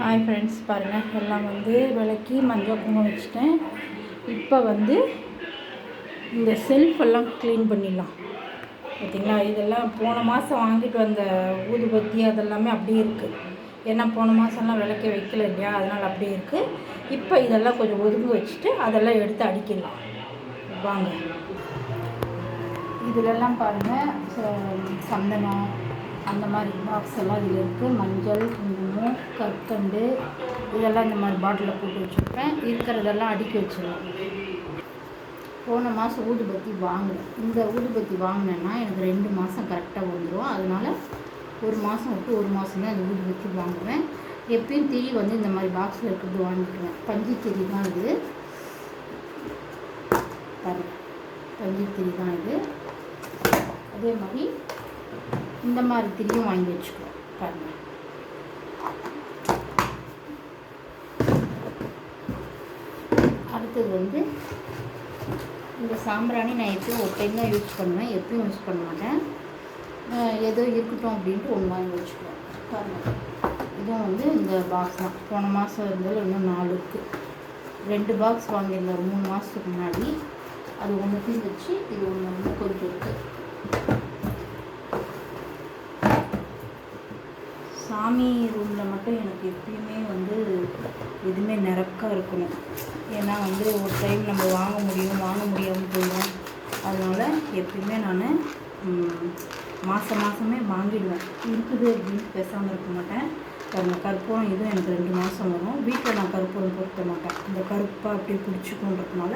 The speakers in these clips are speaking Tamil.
ஹாய் ஃப்ரெண்ட்ஸ் பாருங்கள் எல்லாம் வந்து விளக்கி மஞ்சள் குங்குமம் வச்சுட்டேன். இப்போ வந்து இந்த செல்ஃப் எல்லாம் க்ளீன் பண்ணிடலாம். பார்த்திங்களா இதெல்லாம் போன மாதம் வாங்கிட்டு வந்த ஊதுபத்தி அதெல்லாமே அப்படியே இருக்குது ஏன்னா போன மாதம்லாம் விளக்க வைக்கல இல்லையா? அதனால் அப்படியே இருக்குது இப்போ இதெல்லாம் கொஞ்சம் ஒதுங்க வச்சுட்டு அதெல்லாம் எடுத்து அடிக்கலாம். வாங்க. இதிலெல்லாம் பாருங்கள் சந்தனம் அந்த மாதிரி பாக்ஸ் எல்லாம் இதில் இருக்குது மஞ்சள் குங்குமம் கற்கண்டு இதெல்லாம் இந்த மாதிரி பாட்டிலில் போட்டு வச்சுருப்பேன். இருக்கிறதெல்லாம் அடுக்கி வச்சிடலாம் போன மாதம் ஊதுபத்தி வாங்கினேன் இந்த ஊதுபத்தி வாங்கினேன்னா எனக்கு ரெண்டு மாதம் கரெக்டாக வந்துடும் அதனால ஒரு மாதம் விட்டு ஒரு மாதம் தான் இந்த ஊதுபத்தி வாங்குவேன். எப்பயும் திரி வந்து இந்த மாதிரி பாக்ஸில் இருக்கிறது வாங்கிக்குவேன். பஞ்சு திரி தான் இது. பஞ்சு திரி தான் இது. அதே மாதிரி இந்த மாதிரி திரியும் வாங்கி வச்சுக்குவோம் பாருங்கள் அடுத்தது வந்து இந்த சாம்பிராணி நான் எப்பயும் ஒரு டைம் தான் யூஸ் பண்ணுவேன் எப்பயும் யூஸ் பண்ண மாட்டேன். ஏதோ இருக்கட்டும் அப்படின்ட்டு ஒன்று வாங்கி வச்சுக்குவேன் பாருங்கள் இதுவும் வந்து இந்த பாக்ஸ் தான். போன மாதம் இருந்தது இன்னும் நாலு இருக்குது ரெண்டு பாக்ஸ் வாங்கியிருந்தேன் ஒரு மூணு மாதத்துக்கு முன்னாடி. அது ஒன்றுத்தையும் வச்சு இது ஒன்று வந்து கொஞ்சம் இருக்குது சாமி ரூமில் மட்டும் எனக்கு எப்பயுமே வந்து எதுவுமே நிறக்கா இருக்கணும். ஏன்னா வந்து ஒரு டைம் நம்ம வாங்க முடியும் வாங்க முடியாமல் போயிடும். அதனால் எப்பயுமே நான் மாதம் மாதமே வாங்கிடுவேன். இருக்குது அப்படின்னு பேசாமல் இருக்க மாட்டேன். பாருங்க கற்பூரம் இதுவும் எனக்கு ரெண்டு மாதம் வரும். வீட்டில் நான் கற்பூரம் பொருத்த மாட்டேன். இந்த கருப்பாக அப்படியே பிடிச்சிக்கோன்றதுனால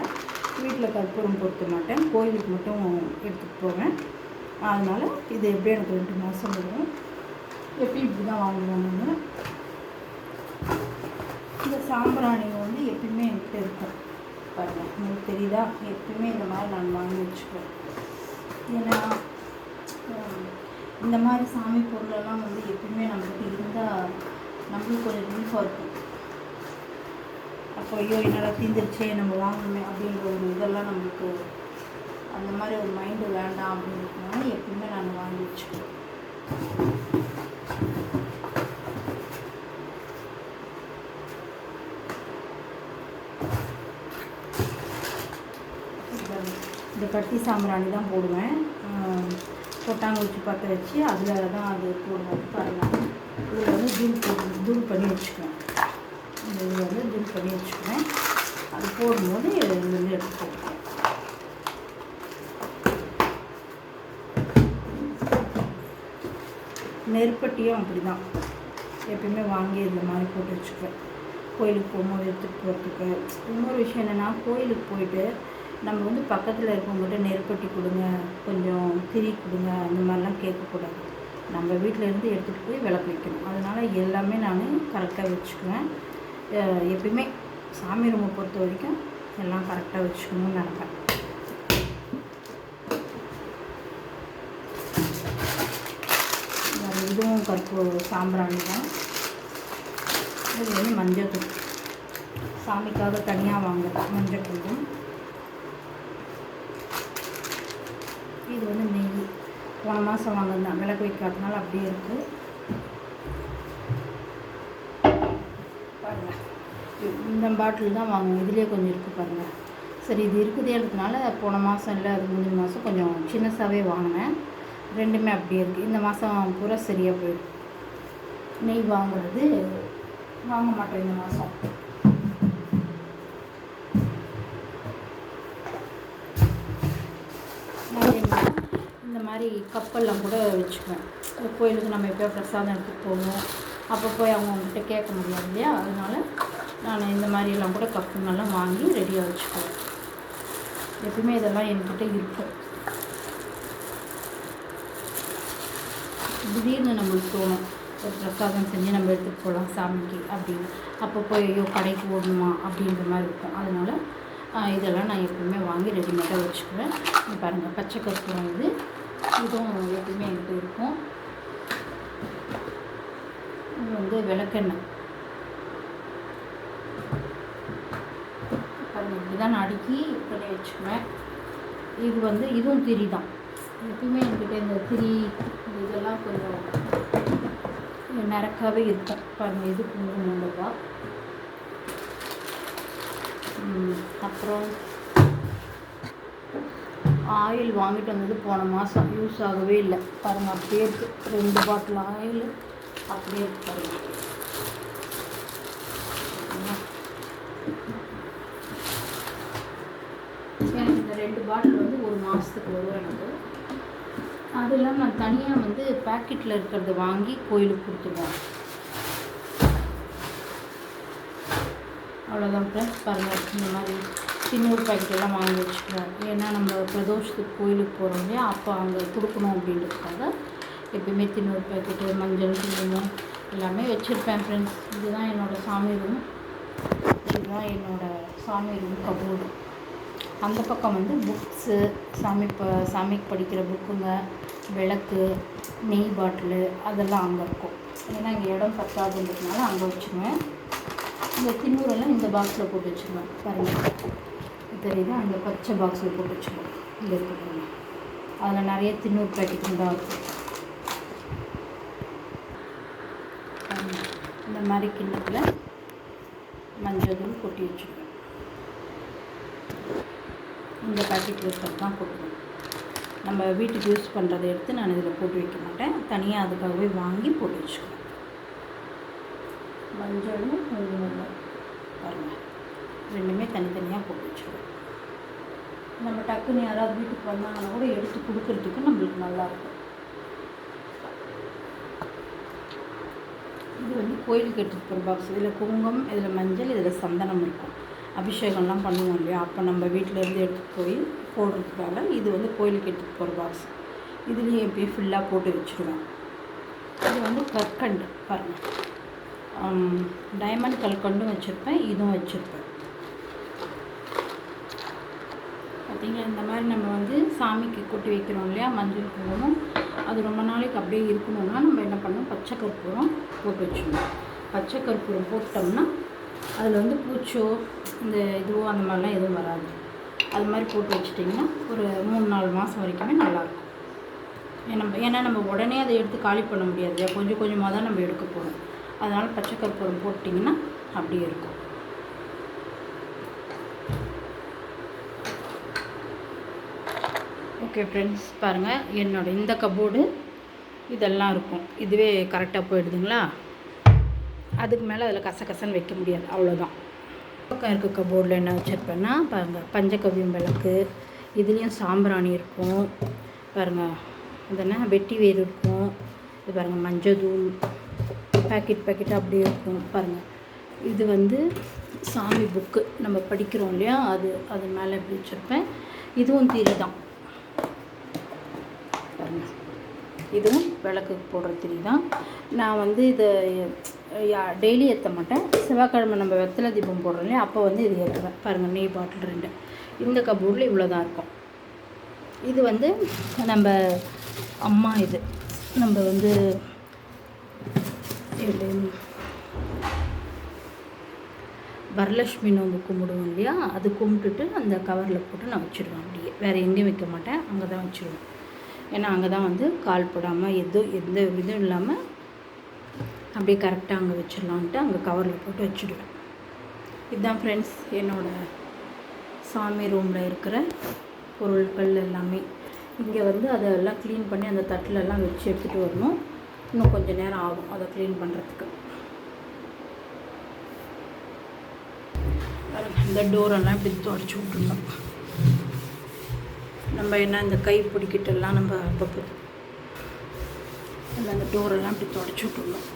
வீட்டில் கற்பூரம் பொருத்த மாட்டேன். கோயிலுக்கு மட்டும் எடுத்துகிட்டு போவேன். அதனால் இது எப்படியும் எனக்கு ரெண்டு மாதம் வரும். எப்பயும் இப்படி தான் வாங்குவோம் நான் இந்த சாம்பிராணி வந்து எப்பயுமே என்கிட்ட இருக்கும். பாருங்க உங்களுக்கு தெரியுதா? எப்பயுமே இந்த மாதிரி நான் வாங்கி வச்சுக்குவேன். ஏன்னா இந்த மாதிரி சாமி பொருளெல்லாம் வந்து எப்பயுமே நம்மளுக்கு இருந்தால் நம்மளுக்கு கொஞ்சம் ரிலீஃபாக இருக்கும். அப்போ ஐயோ என்னடா தீந்துருச்சே நம்ம வாங்கணுமே அப்படின்ற ஒரு இதெல்லாம் நம்மளுக்கு அந்த மாதிரி ஒரு மைண்டு வேண்டாம் அப்படின்றதுனால எப்பயுமே நான் வாங்கி வச்சுக்குவேன். இந்த கட்டி சாம்பிராணி தான் போடுவேன் ஆஹ் கொட்டாங்குச்சி பற்ற வச்சு அதில் தான் அது போடுவேன் பாருங்கள் இதில் வந்து தூள் போட்டு தூள் பண்ணி வச்சுக்குவேன் இந்த இதில் வந்து தூள் பண்ணி வச்சுக்குவேன் அது போடும்போது இதுலேருந்து எடுத்து போட்டுக்குவேன் நெருப்பட்டியும் அப்படி தான் எப்பயுமே வாங்கி இந்த மாதிரி போட்டு வச்சுக்குவேன். கோயிலுக்கு போகும்போது எடுத்துகிட்டு போகிறதுக்கு இன்னொரு விஷயம் என்னென்னா கோயிலுக்கு போயிட்டு நம்ம வந்து பக்கத்தில் இருக்கவங்ககிட்ட நெருப்பட்டி கொடுங்க கொஞ்சம் திரி கொடுங்க அந்த மாதிரிலாம் கேட்கக்கூடாது. நம்ம வீட்டிலேருந்து எடுத்துகிட்டு போய் விளக்கு வைக்கணும். அதனால் எல்லாமே நான் கரெக்டாக வச்சுக்குவேன். எப்பயுமே சாமி ரூமை பொறுத்த வரைக்கும் எல்லாம் கரெக்டாக வச்சுக்கணும்னு நினைப்பேன் வேறு இதுவும் கற்பூ சாம்பிராணி தான். இது வந்து மஞ்சள் தூள் சாமிக்காக தனியாக வாங்குறது மஞ்சள் தூளும் இது வந்து நெய். போன மாதம் வாங்கினது விளக்கு வைக்காதனால அப்படியே இருக்குது பாருங்கள் இந்த பாட்டில் தான் வாங்குவோம் இதுலேயே கொஞ்சம் இருக்குது பாருங்கள் சரி இது இருக்குதேன்றதுனால போன மாதம் இல்லை அது முந்தின மாதம் கொஞ்சம் சின்னசாகவே வாங்கினேன். ரெண்டுமே அப்படியே இருக்குது இந்த மாதம் பூரா சரியாக போயிடும் நெய் வாங்குறது வாங்க மாட்டோம் இந்த மாதம் இந்த மாதிரி கப்பல்லாம் கூட வச்சுக்குவேன். கோயிலுக்கு நம்ம எப்போ பிரசாதம் எடுத்துகிட்டு போகணும். அப்போ போய் அவங்க கேட்க முடியாது இல்லையா? அதனால் நான் இந்த மாதிரியெல்லாம் கூட கப்புங்கள்லாம் வாங்கி ரெடியாக வச்சுக்குவேன். எப்பவுமே இதெல்லாம் என்கிட்ட இருக்கும். திடீர்னு நம்மளுக்கு தோணும் ஒரு பிரசாதம் செஞ்சு நம்ம எடுத்துகிட்டு போகலாம் சாமிக்கு அப்படின்னு. அப்போ போய் ஐயோ கடைக்கு ஓடணுமா அப்படின்ற மாதிரி இருக்கும். அதனால் இதெல்லாம் நான் எப்பவுமே வாங்கி ரெடிமேடாக வச்சுக்குவேன். பாருங்கள் பச்சை கற்பூரம் இது. இதுவும் எப்பவுமே என்கிட்ட இருக்கும். இது வந்து விளக்கெண்ணெய். பாருங்கள் இப்படி தான் நான் அடுக்கி பண்ணி வச்சுக்குவேன். இது வந்து இதுவும் திரி தான் எப்பயுமே என்கிட்ட இந்த திரி இதெல்லாம் கொஞ்சம் நிறக்காவே இருக்கும் பாருங்கள் இது குங்குமம் அப்புறம் ஆயில் வாங்கிட்டு வந்தது போன மாதம் யூஸ் ஆகவே இல்லை. பாருங்கள் அப்படியே இருக்குது ரெண்டு பாட்டில் ஆயில் அப்படியே இருக்கு பாருங்கள் எனக்கு இந்த ரெண்டு பாட்டில் வந்து ஒரு மாதத்துக்கு வரும் எனக்கு. அது இல்லாமல் நான் தனியாக வந்து பேக்கெட்டில் இருக்கிறத வாங்கி கோயிலுக்கு கொடுத்துருவேன் அவ்வளோதான் ஃப்ரெண்ட்ஸ் பாருங்கள் இந்த மாதிரி சின்னூர் பாக்கெட் எல்லாம் வாங்கி வச்சுக்குவேன் ஏன்னா நம்ம பிரதோஷத்துக்கு கோயிலுக்கு போகிறோம் இல்லையா? அப்போ அங்கே கொடுக்கணும் அப்படின்றதுக்காக எப்பயுமே தின்னூர் பாக்கெட்டு மஞ்சள் குங்குமம் எல்லாமே வச்சுருப்பேன் ஃப்ரெண்ட்ஸ் இதுதான் என்னோடய சாமி ரூம் இதுதான் என்னோடய சாமி ரூம் கபோர்டு அந்த பக்கம் வந்து புக்ஸு சாமி ப சாமிக்கு படிக்கிற புக்குங்க விளக்கு நெய் பாட்டிலு அதெல்லாம் அங்கே இருக்கும். ஏன்னா இங்கே இடம் பத்தாதுன்றதுனால அங்கே வச்சுருவேன். இந்த திண்ணூரெல்லாம் இந்த பாக்ஸில் போட்டு வச்சுருவேன். பாருங்கள் தெரியுது? அந்த பச்சை பாக்ஸில் போட்டு வச்சுருவேன். இங்கே இருக்கு அதில் நிறைய திண்ணூர் பேக்கெட் தான் இருக்கும் இந்த மாதிரி கிண்ணத்தில் மஞ்சள் தூள் கொட்டி வச்சுருவேன். இந்த பேக்கெட் இருக்கிறது தான் போட்டுருவேன் நம்ம வீட்டுக்கு யூஸ் பண்ணுறதை எடுத்து நான் இதில் போட்டு வைக்க மாட்டேன். தனியாக அதுக்காகவே வாங்கி போட்டு வச்சுக்குவேன் மஞ்சளும் குங்குமமும் பாருங்கள் ரெண்டுமே தனித்தனியாக போட்டு வச்சுருவேன் நம்ம டக்குன்னு யாராவது வீட்டுக்கு வந்தாங்கன்னா கூட எடுத்து கொடுக்கறதுக்கு நம்மளுக்கு நல்லாயிருக்கும் இது வந்து கோயிலுக்கு எடுத்துகிட்டு போகிற பாக்ஸ் இதில் குங்குமம் இதில் மஞ்சள் இதில் சந்தனம் இருக்கும். அபிஷேகம்லாம் பண்ணுவோம் இல்லையா? அப்போ நம்ம வீட்டிலேருந்து எடுத்துகிட்டு போய் போடுறதுக்காக இது வந்து கோயிலுக்கு எடுத்துகிட்டு போகிற பாக்ஸ் இதுலேயும் எப்பயும் ஃபுல்லாக போட்டு வச்சுருவேன் இது வந்து கற்கண்டு பாருங்கள் டைமண்ட் கற்கண்டும் வச்சுருப்பேன் இதுவும் வச்சுருப்பேன். பார்த்திங்கன்னா இந்த மாதிரி நம்ம வந்து சாமிக்கு கொட்டி வைக்கிறோம் இல்லையா? மஞ்சள் குங்குமம். அது ரொம்ப நாளைக்கு அப்படியே இருக்கணும்னா நம்ம என்ன பண்ணோம் பச்சை கற்பூரம் போட்டு வச்சுக்கணும் பச்சை கற்பூரம் போட்டோம்னா அதில் வந்து பூச்சோ இந்த இதுவோ அந்த மாதிரிலாம் எதுவும் வராது. அது மாதிரி போட்டு வச்சிட்டிங்கன்னா ஒரு மூணு நாலு மாதம் வரைக்குமே நல்லாயிருக்கும். ஏன்னா நம்ம ஏன்னா நம்ம உடனே அதை எடுத்து காலி பண்ண முடியாது. இல்லையா கொஞ்சம் கொஞ்சமாக தான் நம்ம எடுக்க போகிறோம் அதனால் பச்சை கற்பூரம் போட்டிங்கன்னா அப்படியே இருக்கும். ஓகே ஃப்ரெண்ட்ஸ் பாருங்கள் என்னோட இந்த கபோர்டு இதெல்லாம் இருக்கும். இதுவே கரெக்டாக போயிடுதுங்களா? அதுக்கு மேலே அதில் கசகசன்னு வைக்க முடியாது. அவ்வளோதான். பக்கம் இருக்க கபோர்டில் என்ன வச்சுருப்பேன்னா பாருங்கள் பஞ்சகவ்யம் விளக்கு இதுலேயும் சாம்பிராணி இருக்கும் பாருங்கள் இது என்ன வெட்டி வேர் இருக்கும் இது பாருங்கள் மஞ்சள் தூள் பேக்கெட் பேக்கெட் அப்படியே இருக்கும் பாருங்கள் இது வந்து சாமி புக்கு நம்ம படிக்கிறோம் இல்லையா? அது அது மேலே எப்படி வச்சுருப்பேன். இதுவும் தீரி தான் பாருங்கள் இதுவும் விளக்கு போடுற திரி தான். நான் வந்து இதை டெய்லி ஏற்ற மாட்டேன். செவ்வாய்க்கிழமை நம்ம வெத்தலை தீபம் போடுறோம் இல்லையா அப்போ வந்து இது ஏற்றுவேன் பாருங்கள் நெய் பாட்டில் ரெண்டு. இந்த கபோர்டில் இவ்வளோ தான் இருக்கும். இது வந்து நம்ம அம்மா இது. நம்ம வந்து இது வரலட்சுமி நோம்பு கும்பிடுவோம் இல்லையா அது கும்பிட்டுட்டு அந்த கவரில் போட்டு நான் வச்சுடுவேன் அப்படியே. வேறு எங்கேயும் வைக்க மாட்டேன் அங்கே தான் வச்சுருவேன். ஏன்னா அங்கே தான் வந்து கால் போடாமல் எதுவும் எந்த இதுவும் இல்லாமல் அப்படியே கரெக்டாக அங்கே வச்சிடலான்ட்டு அங்கே கவரில் போட்டு வச்சுடுவேன். இதுதான் ஃப்ரெண்ட்ஸ் என்னோடய சாமி ரூமில் இருக்கிற பொருட்கள் எல்லாமே. இங்கே வந்து அதெல்லாம் க்ளீன் பண்ணி அந்த தட்டிலெல்லாம் வச்சு எடுத்துகிட்டு வரணும். இன்னும் கொஞ்சம் நேரம் ஆகும் அதை க்ளீன் பண்ணுறதுக்கு இந்த டோரெல்லாம் இப்படி தொடச்சி விட்டுருந்தோம் நம்ம என்ன இந்த கை பிடிக்கிட்டெல்லாம் நம்ம அப்பப்போ அந்த டோரெல்லாம் அப்படி தொடச்சி விட்டுருந்தோம்